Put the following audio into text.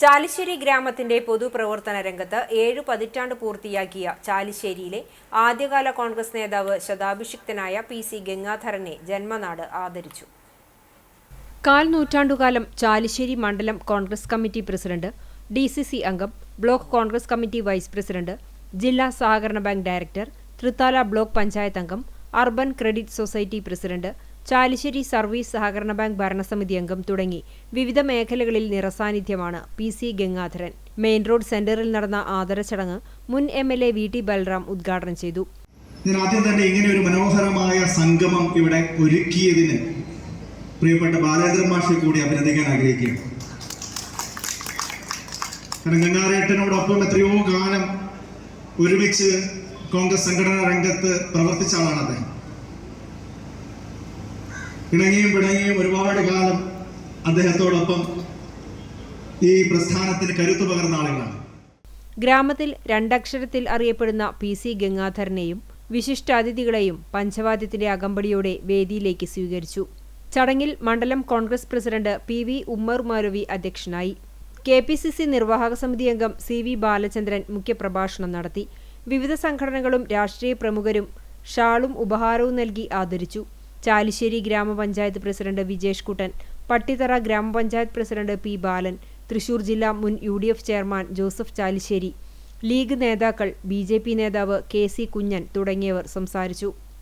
ചാലിശ്ശേരി ഗ്രാമത്തിന്റെ പൊതുപ്രവർത്തന രംഗത്ത് ഏഴു പതിറ്റാണ്ട് പൂർത്തിയാക്കിയ ചാലിശ്ശേരിയിലെ ആദ്യകാല കോൺഗ്രസ് നേതാവ് ശതാഭിഷിക്തനായ പി സി ഗംഗാധരനെ ജന്മനാട് ആദരിച്ചു. കാൽ നൂറ്റാണ്ടുകാലം ചാലിശ്ശേരി മണ്ഡലം Congress committee president D C C അംഗം block Congress committee vice president ജില്ലാ സഹകരണ bank director Thrithala block panchayat അംഗം urban credit society president Chalissery service സഹകരണ ബാങ്ക് ഭരണസമിതി അംഗം തുടങ്ങി. വിവിധ മേഖലകളിൽ നിറസാന്നിധ്യമാണ് P C Gangadharan. Main road സെന്ററിൽ നടന്ന ആദര ചടങ്ങ് മുൻ M L A V T Balram ഉദ്ഘാടനം ചെയ്തു. ഞാൻ ആദ്യം തന്നെ ഇങ്ങനെ ഒരു മനോഹരമായ സംഗമം ഇവിടെ ഒരുക്കിയതിന് പ്രിയപ്പെട്ട ബാലേന്ദ്രൻ മാഷെ കൂടി അഭിനന്ദിക്കാൻ ആഗ്രഹിക്കുകയാണ്. കാരണം ഗംഗാരേട്ടനോടൊപ്പം എത്രയോ കാലം ഒരുമിച്ച് കോൺഗ്രസ് സംഘടനാ രംഗത്ത് പ്രവർത്തിച്ച ആളാണ് അദ്ദേഹം. ഇണങ്ങിയും പിണങ്ങിയും ഒരുപാട് കാലം അദ്ദേഹത്തോടൊപ്പം ഈ പ്രസ്ഥാനത്തിന് കരുത്തു പകർന്ന ആളുകളാണ്. ഗ്രാമത്തിൽ രണ്ടക്ഷരത്തിൽ അറിയപ്പെടുന്ന പി സി ഗംഗാധരനെയും വിശിഷ്ടാതിഥികളെയും പഞ്ചവാദ്യത്തിന്റെ അകമ്പടിയോടെ വേദിയിലേക്ക് സ്വീകരിച്ചു. ചടങ്ങിൽ മണ്ഡലം Congress president P V Ummer മൗലവി അധ്യക്ഷനായി. കെ പി സി സി നിർവാഹക സമിതി അംഗം സി വി ബാലചന്ദ്രൻ മുഖ്യപ്രഭാഷണം നടത്തി. വിവിധ സംഘടനകളും രാഷ്ട്രീയ പ്രമുഖരും ഷാളും ഉപഹാരവും നൽകി ആദരിച്ചു. ചാലിശ്ശേരി ഗ്രാമപഞ്ചായത്ത് പ്രസിഡന്റ് വിജേഷ് കുട്ടൻ പട്ടിത്തറ ഗ്രാമപഞ്ചായത്ത് പ്രസിഡന്റ് പി ബാലൻ തൃശൂർ ജില്ലാ മുൻ U D F chairman Joseph Chalissery league നേതാക്കൾ ബി നേതാവ് കെ സി കുഞ്ഞൻ തുടങ്ങിയവർ സംസാരിച്ചു.